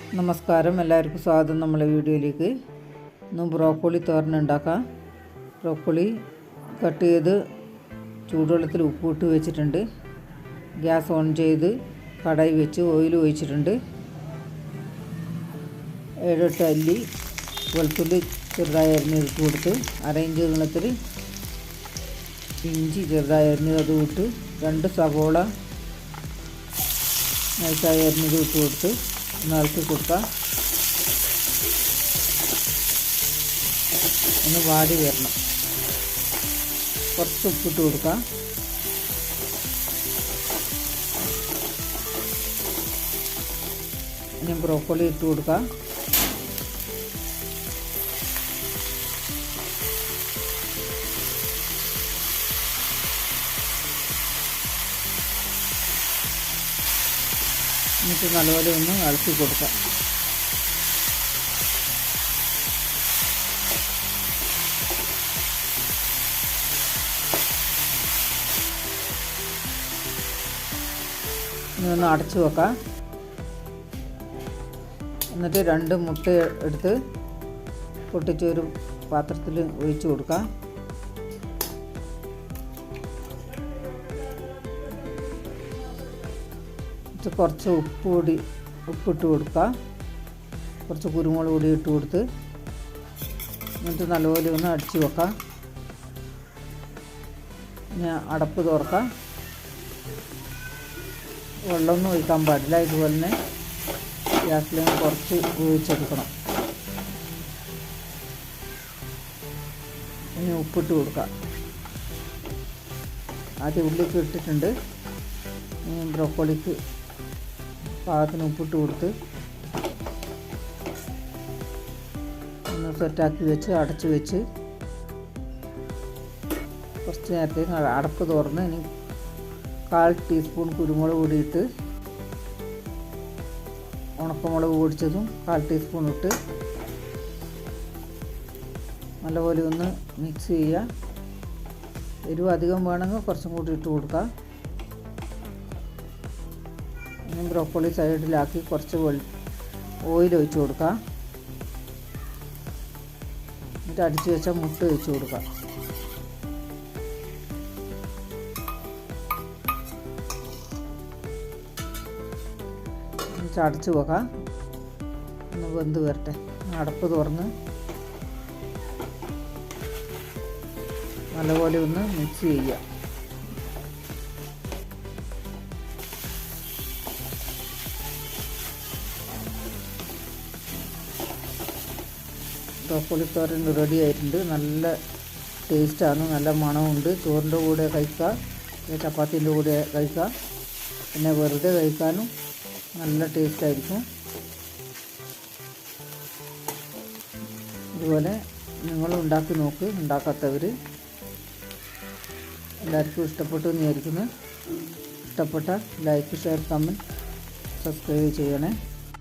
നമസ്കാരം. എല്ലാവർക്കും സ്വാഗതം നമ്മളെ വീഡിയോയിലേക്ക്. ഇന്ന് ബ്രോക്കോളി തോരൻ ഉണ്ടാക്കാം. ബ്രോക്കോളി കട്ട് ചെയ്ത് ചൂടുവെള്ളത്തിൽ ഉപ്പിട്ട് വെച്ചിട്ടുണ്ട്. ഗ്യാസ് ഓൺ ചെയ്ത് കടായി വെച്ച് ഓയിൽ ഒഴിച്ചിട്ടുണ്ട്. ഏഴെട്ട് അല്ലി വെളുത്തുള്ളി ചെറുതായി അരിഞ്ഞെടുത്ത് കൊടുത്ത് അരയിഞ്ച് നീളത്തിൽ ഇഞ്ചി ചെറുതായി അരിഞ്ഞത് അത് ഇട്ട് രണ്ട് സവോള നൈസായി അരിഞ്ഞത് ഇട്ട് കൊടുത്ത് ഒന്ന് ഇളക്കി കൊടുക്കാം. ഒന്ന് വാടി വരണം. കുറച്ച് ഉപ്പിട്ട് കൊടുക്കാം. ഇനി ബ്രോക്കോളി ഇട്ട് കൊടുക്കാം. എന്നിട്ട് നല്ലപോലെ ഒന്ന് ഇളക്കി കൊടുക്കാം. ഒന്ന് അടച്ചു വെക്കാം. എന്നിട്ട് രണ്ട് മുട്ട എടുത്ത് പൊട്ടിച്ചൊരു പാത്രത്തിൽ ഒഴിച്ചു കൊടുക്കാം. എന്നിട്ട് കുറച്ച് ഉപ്പ് കൂടി ഉപ്പിട്ട് കൊടുക്കുക. കുറച്ച് കുരുമുളക് കൂടി ഇട്ട് കൊടുത്ത് എന്നിട്ട് നല്ലപോലെ ഒന്ന് അടിച്ച് വെക്കാം. ഞാൻ അടപ്പ് തുറക്കാം. വെള്ളമൊന്നും ഒഴിക്കാൻ പാടില്ല. ഇതുപോലെ തന്നെ ഗ്യാസിൽ കുറച്ച് ഉപയോഗിച്ചെടുക്കണം ഇനി ഉപ്പിട്ട് കൊടുക്കാം ആദ്യം ഉള്ളിക്ക് ഇട്ടിട്ടുണ്ട്. ബ്രോക്കോളിക്ക് പാകത്തിന് ഉപ്പിട്ട് കൊടുത്ത് ഒന്ന് സെറ്റാക്കി വെച്ച് അടച്ച് വെച്ച് കുറച്ച് നേരത്തേക്ക് അടപ്പ് തുറന്ന് ഇനി കാൽ ടീസ്പൂൺ കുരുമുളക് പൊടിയിട്ട് ഉണക്കമുളക് പൊടിച്ചതും കാൽ ടീസ്പൂൺ ഇട്ട് നല്ലപോലെ ഒന്ന് മിക്സ് ചെയ്യുക. എരിവ് അധികം വേണമെങ്കിൽ കുറച്ചും കൂടി ഇട്ട് കൊടുക്കാം. ബ്രോക്കോളി സൈഡിലാക്കി കുറച്ച് ഓയിൽ ഒഴിച്ച് കൊടുക്കുക എന്നിട്ട് അടിച്ചു വെച്ച മുട്ട ഒഴിച്ച് കൊടുക്കുക അടച്ച് വെക്കാം. ഒന്ന് വെന്ത് വരട്ടെ. അടപ്പ് തുറന്ന് നല്ലപോലെ ഒന്ന് മിക്സ് ചെയ്യുക. ബ്രോക്കോളി തോരൻ റെഡി ആയിട്ടുണ്ട്. നല്ല ടേസ്റ്റാണ്. നല്ല മണമുണ്ട് ചോറിന്റെ കൂടെ കഴിക്കാം. ചപ്പാത്തിന്റെ കൂടെ കഴിക്കാം. പിന്നെ വെറുതെ കഴിക്കാനും നല്ല ടേസ്റ്റായിരിക്കും. ഇതുപോലെ നിങ്ങൾ ഉണ്ടാക്കി നോക്ക്. ഉണ്ടാക്കാത്തവർ എല്ലാവർക്കും ഇഷ്ടപ്പെട്ടു എന്ന് വിചാരിക്കുന്നു. ഇഷ്ടപ്പെട്ട ലൈക്ക് ഷെയർ കമന്റ് സബ്സ്ക്രൈബ് ചെയ്യണേ.